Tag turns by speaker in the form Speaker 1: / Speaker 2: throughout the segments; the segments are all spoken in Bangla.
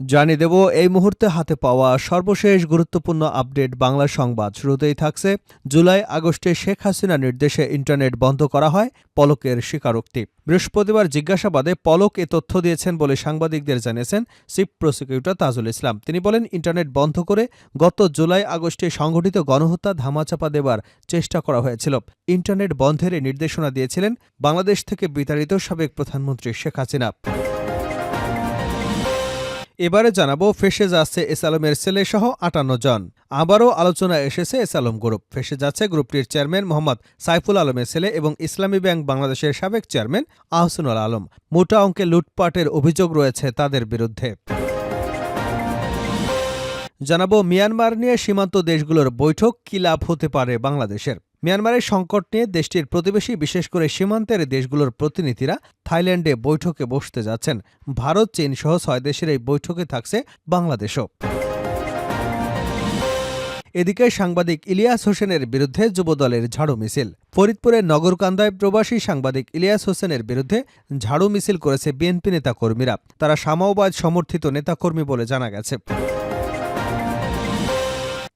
Speaker 1: জানিয়ে দেব, এই মুহূর্তে হাতে পাওয়া সর্বশেষ গুরুত্বপূর্ণ আপডেট বাংলা সংবাদ শুরুতেই থাকছে। জুলাই আগস্টে শেখ হাসিনা নির্দেশে ইন্টারনেট বন্ধ করা হয় পলকের স্বীকারোক্তি। বৃহস্পতিবার জিজ্ঞাসাবাদে পলক এ তথ্য দিয়েছেন বলে সাংবাদিকদের জানিয়েছেন চিফ প্রসিকিউটর তাজুল ইসলাম। তিনি বলেন, ইন্টারনেট বন্ধ করে গত জুলাই আগস্টে সংঘটিত গণহত্যা ধামাচাপা দেবার চেষ্টা করা হয়েছিল। ইন্টারনেট বন্ধের নির্দেশনা দিয়েছিলেন বাংলাদেশ থেকে বিতাড়িত সাবেক প্রধানমন্ত্রী শেখ হাসিনা। এবারে জানাব ফেসে যাচ্ছে এস আলমের ছেলে সহ আটান্ন জন। আবারও আলোচনা এসেছে এস আলম গ্রুপ। ফেসে যাচ্ছে গ্রুপটির চেয়ারম্যান মোহাম্মদ সাইফুল আলমের ছেলে এবং ইসলামী ব্যাংক বাংলাদেশের সাবেক চেয়ারম্যান আহসানুল আলম। মোটা অঙ্কে লুটপাটের অভিযোগ রয়েছে তাদের বিরুদ্ধে। জানাব মিয়ানমার নিয়ে সীমান্ত দেশগুলোর বৈঠক, কি লাভ হতে পারে বাংলাদেশের? মিয়ানমারের সংকট নিয়ে দেশটির প্রতিবেশী, বিশেষ করে সীমান্তের দেশগুলোর প্রতিনিধিরা থাইল্যান্ডে বৈঠকে বসতে যাচ্ছেন। ভারত, চীন সহ ছয় দেশের এই বৈঠকে থাকছে বাংলাদেশও। এদিকে সাংবাদিক ইলিয়াস হোসেনের বিরুদ্ধে যুবদলের ঝাড়ু মিছিল। ফরিদপুরের নগরকান্দায় প্রবাসী সাংবাদিক ইলিয়াস হোসেনের বিরুদ্ধে ঝাড়ু মিছিল করেছে বিএনপি নেতাকর্মীরা। তারা সামাওবাদ সমর্থিত নেতাকর্মী বলে জানা গেছে।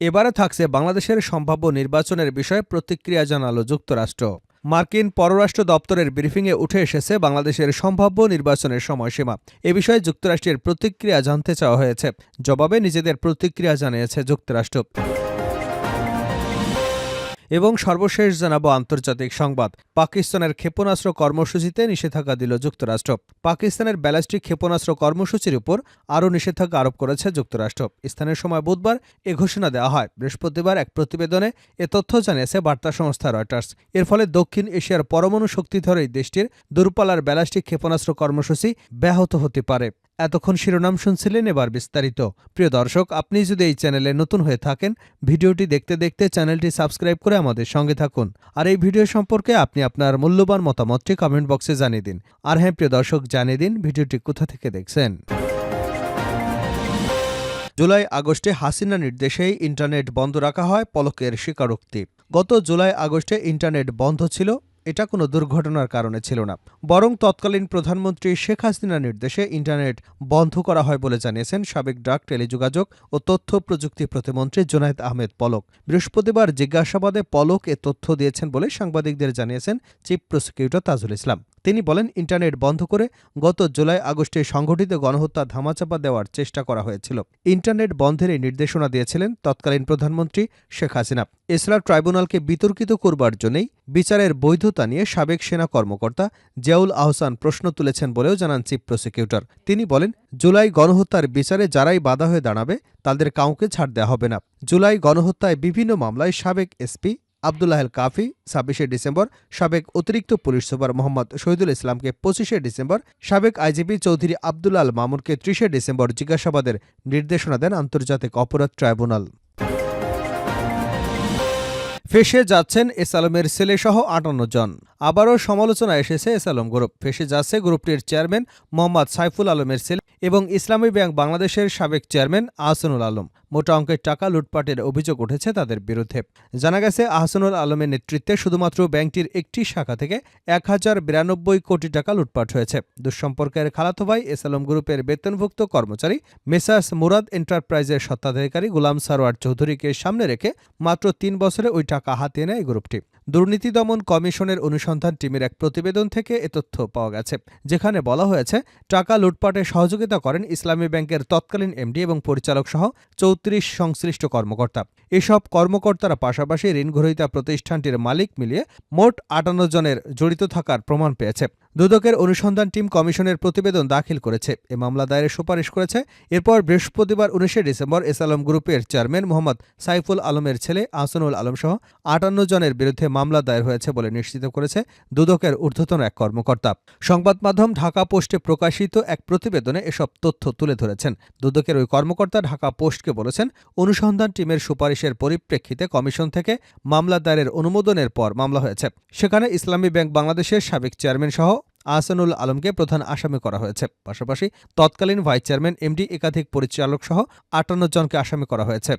Speaker 1: এবারে থাকছে বাংলাদেশের সম্ভাব্য নির্বাচনের বিষয়ে প্রতিক্রিয়া জানালো যুক্তরাষ্ট্র। মার্কিন পররাষ্ট্র দপ্তরের ব্রিফিংয়ে উঠে এসেছে বাংলাদেশের সম্ভাব্য নির্বাচনের সময়সীমা। এ বিষয়ে যুক্তরাষ্ট্রের প্রতিক্রিয়া জানতে চাওয়া হয়েছে। জবাবে নিজেদের প্রতিক্রিয়া জানিয়েছে যুক্তরাষ্ট্র। এবং সর্বশেষ জানাব আন্তর্জাতিক সংবাদ। পাকিস্তানের ক্ষেপণাস্ত্র কর্মসূচিতে নিষেধাজ্ঞা দিল যুক্তরাষ্ট্র। পাকিস্তানের ব্যালিস্টিক ক্ষেপণাস্ত্র কর্মসূচির উপর আরও নিষেধাজ্ঞা আরোপ করেছে যুক্তরাষ্ট্র। স্থানীয় সময় বুধবার এ ঘোষণা দেওয়া হয়। বৃহস্পতিবার এক প্রতিবেদনে এ তথ্য জানিয়েছে বার্তা সংস্থা রয়টার্স। এর ফলে দক্ষিণ এশিয়ার পরমাণু শক্তিধর এই দেশটির দূরপাল্লার ব্যালিস্টিক ক্ষেপণাস্ত্র কর্মসূচি ব্যাহত হতে পারে। এতক্ষণ শিরোনাম শুনছিলেন এবার বিস্তারিত। প্রিয় দর্শক, আপনি যদি এই চ্যানেলে নতুন হয়ে থাকেন, ভিডিওটি দেখতে দেখতে চ্যানেলটি সাবস্ক্রাইব করে আমাদের সঙ্গে থাকুন। আর এই ভিডিও সম্পর্কে আপনি আপনার মূল্যবান মতামতটি কমেন্ট বক্সে জানিয়ে দিন। আর হ্যাঁ প্রিয় দর্শক, জানিয়ে দিন ভিডিওটি কোথা থেকে দেখছেন। জুলাই আগস্টে হাসিনা নির্দেশেই ইন্টারনেট বন্ধ রাখা হয় পলকের স্বীকারোক্তি। গত জুলাই আগস্টে ইন্টারনেট বন্ধ ছিল এটা কোনো দুর্ঘটনার কারণে ছিল না। বরং তৎকালীন প্রধানমন্ত্রী শেখ হাসিনার নির্দেশে ইন্টারনেট বন্ধ করা হয় বলে জানিয়েছেন সাবেক ডাক টেলিযোগাযোগ ও তথ্য প্রযুক্তি প্রতিমন্ত্রী জোনায়েদ আহমেদ পলক। বৃহস্পতিবার জিজ্ঞাসাবাদে পলক এ তথ্য দিয়েছেন বলে সাংবাদিকদের জানিয়েছেন চিফ প্রসিকিউটর তাজুল ইসলাম। তিনি বলেন, ইন্টারনেট বন্ধ করে গত জুলাই আগস্টে সংঘটিত গণহত্যা ধামাচাপা দেওয়ার চেষ্টা করা হয়েছিল। ইন্টারনেট বন্ধের এই নির্দেশনা দিয়েছিলেন তৎকালীন প্রধানমন্ত্রী শেখ হাসিনা। এছাড়া ট্রাইব্যুনালকে বিতর্কিত করবার জন্যই বিচারের বৈধতা নিয়ে সাবেক সেনা কর্মকর্তা জিয়াউল আহসান প্রশ্ন তুলেছেন বলেও জানান চিফ প্রসিকিউটর। তিনি বলেন, জুলাই গণহত্যার বিচারে যারাই বাধা হয়ে দাঁড়াবে, তাদের কাউকে ছাড় দেওয়া হবে না। জুলাই গণহত্যায় বিভিন্ন মামলায় সাবেক এসপি আবদুল্লাহ কাফি ছাব্বিশে ডিসেম্বর, সাবেক অতিরিক্ত পুলিশ সুপার মোহাম্মদ শহীদুল ইসলামকে পঁচিশে ডিসেম্বর, সাবেক আইজিপি চৌধুরী আবদুল্লাল মামুনকে ত্রিশে ডিসেম্বর জিজ্ঞাসাবাদের নির্দেশনা দেন আন্তর্জাতিক অপরাধ ট্রাইব্যুনাল। ফেসে যাচ্ছেন এস আলমের ছেলেসহ আটান্ন জন। আবারও সমালোচনা এসেছে এস আলম গ্রুপ। ফেসে যাচ্ছে গ্রুপটির চেয়ারম্যান মোহাম্মদ সাইফুল আলমের ছেলে এবং ইসলামী ব্যাংক বাংলাদেশের সাবেক চেয়ারম্যান আহসানুল আলম। মোটা অঙ্কের টাকা লুটপাটের অভিযোগ উঠেছে তাদের বিরুদ্ধে। জানা গেছে, আহসানুল আলমের নেতৃত্বে শুধুমাত্র ব্যাংকটির একটি শাখা থেকে এক হাজার বিরানব্বই কোটি টাকা লুটপাট হয়েছে। দুঃসম্পর্কের খালাতো ভাই এস আলম গ্রুপের বেতনভুক্ত কর্মচারী মেসার্স মুরাদ এন্টারপ্রাইজের স্বত্বাধিকারী গুলাম সারোয়ার চৌধুরীকে সামনে রেখে মাত্র তিন বছরে ওই টাকা হাতিয়ে নেয় গ্রুপটি। দুর্নীতি দমন কমিশনের অনুসন্ধান টিমের এক প্রতিবেদন থেকে এ তথ্য পাওয়া গেছে, যেখানে বলা হয়েছে, টাকা লুটপাটে সহযোগিতা করেন ইসলামী ব্যাংকের তৎকালীন এমডি এবং পরিচালক সহ চৌত্রিশ সংশ্লিষ্ট কর্মকর্তা। এসব কর্মকর্তারা পাশাপাশি ঋণগ্রহীতা প্রতিষ্ঠানটির মালিক মিলিয়ে মোট আটান্ন জনের জড়িত থাকার প্রমাণ পেয়েছে। দুদকের অনুসন্ধান টিম কমিশনের প্রতিবেদন দাখিল করেছে। এ মামলা দায়েরের সুপারিশ করেছে। এরপর বৃহস্পতিবার উনিশে ডিসেম্বর এস আলম গ্রুপের চেয়ারম্যান মোহাম্মদ সাইফুল আলমের ছেলে আহসানুল আলম সহ আটান্ন জনের বিরুদ্ধে মামলা দায়ের হয়েছে বলে নিশ্চিত করেছে দুদকের ঊর্ধ্বতন এক কর্মকর্তা। সংবাদ মাধ্যম ঢাকা পোস্টে প্রকাশিত এক প্রতিবেদনে এসব তথ্য তুলে ধরেছেন। দুদকের ওই কর্মকর্তা ঢাকা পোস্টকে বলেছেন, অনুসন্ধান টিমের সুপারিশের পরিপ্রেক্ষিতে কমিশন থেকে মামলা দায়েরের অনুমোদনের পর মামলা হয়েছে। সেখানে ইসলামী ব্যাংক বাংলাদেশের সাবেক চেয়ারম্যান সহ আহসানুল আলমকে প্রধান আসামি করা হয়েছে। পাশাপাশি তৎকালীন ভাইস চেয়ারম্যান, এমডি, একাধিক পরিচালক সহ আটান্ন জনকে আসামি করা হয়েছে।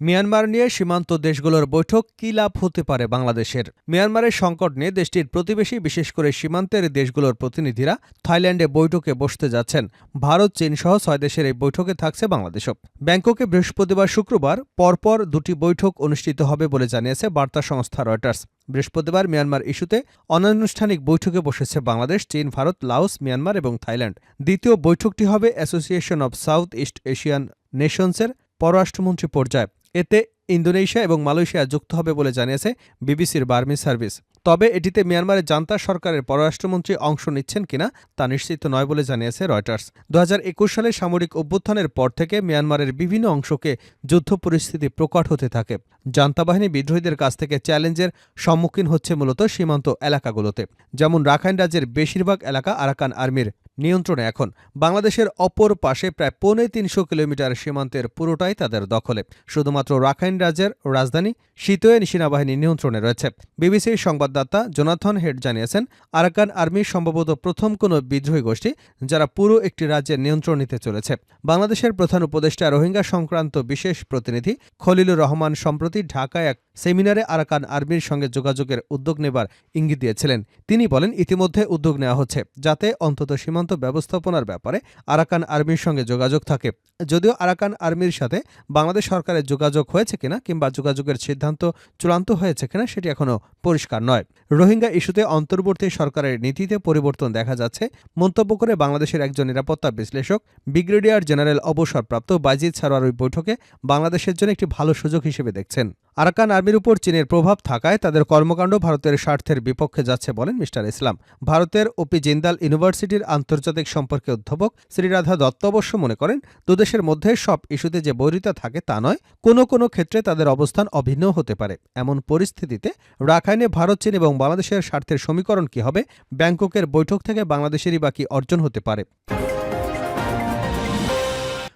Speaker 1: মিয়ানমার নিয়ে সীমান্ত দেশগুলোর বৈঠক কী লাভ হতে পারে বাংলাদেশের? মিয়ানমারের সংকট নিয়ে দেশটির প্রতিবেশী, বিশেষ করে সীমান্তের দেশগুলোর প্রতিনিধিরা থাইল্যান্ডে বৈঠকে বসতে যাচ্ছেন। ভারত, চীন সহ ছয় দেশের এই বৈঠকে থাকছে বাংলাদেশও। ব্যাংককে বৃহস্পতিবার শুক্রবার পরপর দুটি বৈঠক অনুষ্ঠিত হবে বলে জানিয়েছে বার্তা সংস্থা রয়টার্স। বৃহস্পতিবার মিয়ানমার ইস্যুতে অনানুষ্ঠানিক বৈঠকে বসেছে বাংলাদেশ, চীন, ভারত, লাওস, মিয়ানমার এবং থাইল্যান্ড। দ্বিতীয় বৈঠকটি হবে association of south east Asian নেশনসের পররাষ্ট্রমন্ত্রী পর্যায়ে। এতে ইন্দোনেশিয়া এবং মালয়েশিয়া যুক্ত হবে বলে জানিয়েছে বিবিসির বার্মি সার্ভিস। তবে এটিতে মিয়ানমারের জান্তা সরকারের পররাষ্ট্রমন্ত্রী অংশ নিচ্ছেন কিনা তা নিশ্চিত নয় বলে জানিয়েছে রয়টার্স। দু হাজার একুশ সালে সামরিক অভ্যুত্থানের পর থেকে মিয়ানমারের বিভিন্ন অংশকে যুদ্ধ পরিস্থিতি প্রকট হতে থাকে। জান্তা বাহিনী বিদ্রোহীদের কাছ থেকে চ্যালেঞ্জের সম্মুখীন হচ্ছে মূলত সীমান্ত এলাকাগুলোতে, যেমন রাখাইন রাজ্যের বেশিরভাগ এলাকা আরাকান আর্মির। নিয়ন্ত্রণে এখন। বাংলাদেশের অপর পাশে প্রায় পৌনে তিনশো কিলোমিটার সীমান্তের পুরোটাই তাদের দখলে। শুধুমাত্র রাখাইন রাজ্যের রাজধানী শীতয়ে সেনাবাহিনী নিয়ন্ত্রণে রয়েছে। বিবিসির সংবাদদাতা জোনাথন হেড জানিয়েছেন, আরাকান আর্মি সম্ভবত প্রথম কোনো বিদ্রোহী গোষ্ঠী যারা পুরো একটি রাজ্যের নিয়ন্ত্রণ নিতে চলেছে। বাংলাদেশের প্রধান উপদেষ্টা রোহিঙ্গা সংক্রান্ত বিশেষ প্রতিনিধি খলিলুর রহমান সম্প্রতি ঢাকায় এক সেমিনারে আরাকান আর্মির সঙ্গে যোগাযোগের উদ্যোগ নেবার ইঙ্গিত দিয়েছিলেন। তিনি বলেন, ইতিমধ্যে উদ্যোগ নেওয়া হচ্ছে, যাতে অন্তত সীমান্ত ব্যবস্থাপনার ব্যাপারে আরাকান আর্মির সঙ্গে যোগাযোগ থাকে। যদিও আরাকান আর্মির সাথে বাংলাদেশ সরকারের যোগাযোগ হয়েছে কিনা কিংবা যোগাযোগের সিদ্ধান্ত চূড়ান্ত হয়েছে কিনা সেটি এখনও পরিষ্কার নয়। রোহিঙ্গা ইস্যুতে অন্তর্বর্তী সরকারের নীতিতে পরিবর্তন দেখা যাচ্ছে। মন্তব্য করে বাংলাদেশের একজন নিরাপত্তা বিশ্লেষক, ব্রিগেডিয়ার জেনারেল অবসরপ্রাপ্ত বাইজিদ সারোয়ার ওই বৈঠকে বাংলাদেশের জন্য একটি ভালো সুযোগ হিসেবে দেখছেন। আরাকান আর্মির উপর চীনের প্রভাব থাকায় তাদের কর্মকাণ্ড ভারতের স্বার্থের বিপক্ষে যাচ্ছে বলেন মিস্টার ইসলাম। ভারতের ওপি জিন্দাল ইউনিভার্সিটির আন্তর্জাতিক সম্পর্কে অধ্যাপক শ্রীরাধা দত্ত অবশ্য মনে করেন, দুদেশের মধ্যে সব ইস্যুতে যে বৈরিতা থাকে তা নয়, কোনো কোনো ক্ষেত্রে তাদের অবস্থান অভিন্ন হতে পারে। এমন পরিস্থিতিতে রাখাইনে ভারত, চীন এবং বাংলাদেশের স্বার্থের সমীকরণ কি হবে, ব্যাংককের বৈঠক থেকে বাংলাদেশেরই বাকি অর্জন হতে পারে?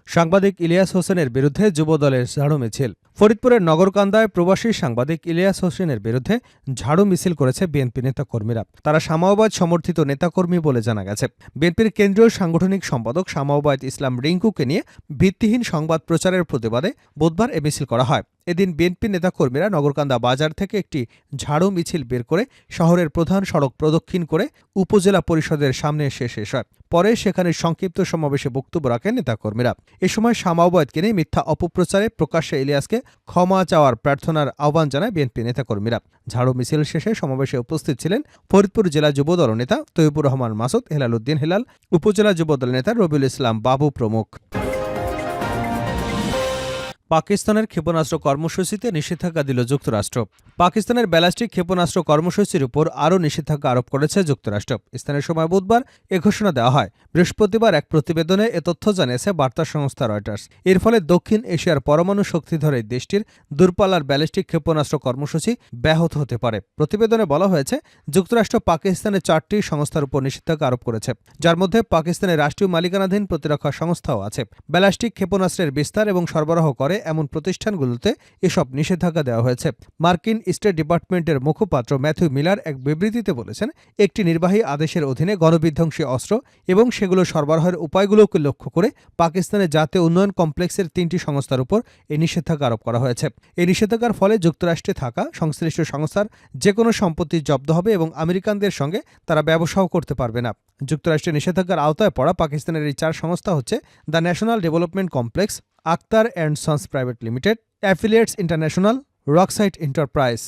Speaker 1: সাংবাদিক ইলিয়াস হোসেনের বিরুদ্ধে যুবদলের ঝাড়ু মিছিল। ফরিদপুরের নগরকান্দায় প্রবাসী সাংবাদিক ইলিয়াস হোসেনের বিরুদ্ধে ঝাড়ু মিছিল করেছে বিএনপি নেতাকর্মীরা। তারা সামাওবাদ সমর্থিত নেতাকর্মী বলে জানা গেছে। বিএনপির কেন্দ্রীয় সাংগঠনিক সম্পাদক সামাওবাদ ইসলাম রিঙ্কুকে নিয়ে ভিত্তিহীন সংবাদ প্রচারের প্রতিবাদে বুধবার এ মিছিল করা হয়। এদিন বিএনপি নেতাকর্মীরা নগরকান্দা বাজার থেকে একটি ঝাড়ু মিছিল বের করে শহরের প্রধান সড়ক প্রদক্ষিণ করে উপজেলা পরিষদের সামনে এসে শেষ হয়। পরে সেখানে সংক্ষিপ্ত সমাবেশে বক্তব্য রাখেন নেতাকর্মীরা। এ সময় সামাওবাদকে নিয়ে মিথ্যা অপপ্রচারে প্রকাশ্যে ইলিয়াসকে ক্ষমা চাওয়ার প্রার্থনার আহ্বান জানায় বিএনপি নেতাকর্মীরা। ঝাড়ু মিছিল শেষে সমাবেশে উপস্থিত ছিলেন ফরিদপুর জেলা যুবদল নেতা তৈবুর রহমান মাসুদ, হেলাল উদ্দিন হেলাল, উপজেলা যুবদল নেতা রবিউল ইসলাম বাবু প্রমুখ। পাকিস্তানের ক্ষেপণাস্ত্র কর্মসূচিতে নিষেধাজ্ঞা দিল যুক্তরাষ্ট্র। পাকিস্তানের ব্যালাস্টিক ক্ষেপণাস্ত্র কর্মসূচির উপর আরও নিষেধাজ্ঞা আরোপ করেছে যুক্তরাষ্ট্র। স্থানীয় সময় বুধবার এ ঘোষণা দেওয়া হয়। বৃহস্পতিবার এক প্রতিবেদনে এ তথ্য জানিয়েছে বার্তা সংস্থা রয়টার্স। এর ফলে দক্ষিণ এশিয়ার পরমাণু শক্তিধর এই দেশটির দূরপাল্লার ব্যালিস্টিক ক্ষেপণাস্ত্র কর্মসূচি ব্যাহত হতে পারে। প্রতিবেদনে বলা হয়েছে, যুক্তরাষ্ট্র পাকিস্তানের চারটি সংস্থার উপর নিষেধাজ্ঞা আরোপ করেছে, যার মধ্যে পাকিস্তানের রাষ্ট্রীয় মালিকানাধীন প্রতিরক্ষা সংস্থাও আছে। ব্যালাস্টিক ক্ষেপণাস্ত্রের বিস্তার এবং সরবরাহ করে এমন প্রতিষ্ঠানগুলোতে এসব নিষেধাজ্ঞা দেওয়া হয়েছে। মার্কিন স্টেট ডিপার্টমেন্টের মুখপাত্র ম্যাথিউ মিলার এক বিবৃতিতে বলেছেন, একটি নির্বাহী আদেশের অধীনে গণবিধ্বংসী অস্ত্র এবং সেগুলো সরবরাহের উপায়গুলোকে লক্ষ্য করে পাকিস্তানের জাতীয় উন্নয়ন কমপ্লেক্সের তিনটি সংস্থার উপর এই নিষেধাজ্ঞা আরোপ করা হয়েছে। এই নিষেধাজ্ঞার ফলে যুক্তরাষ্ট্রে থাকা সংশ্লিষ্ট সংস্থার যে কোনো সম্পত্তি জব্দ হবে এবং আমেরিকানদের সঙ্গে তারা ব্যবসাও করতে পারবে না। যুক্তরাষ্ট্রের নিষেধাজ্ঞার আওতায় পড়া পাকিস্তানের এই চার সংস্থা হচ্ছে the national development complex Akhtar and sons private limited affiliates international Rocksite enterprise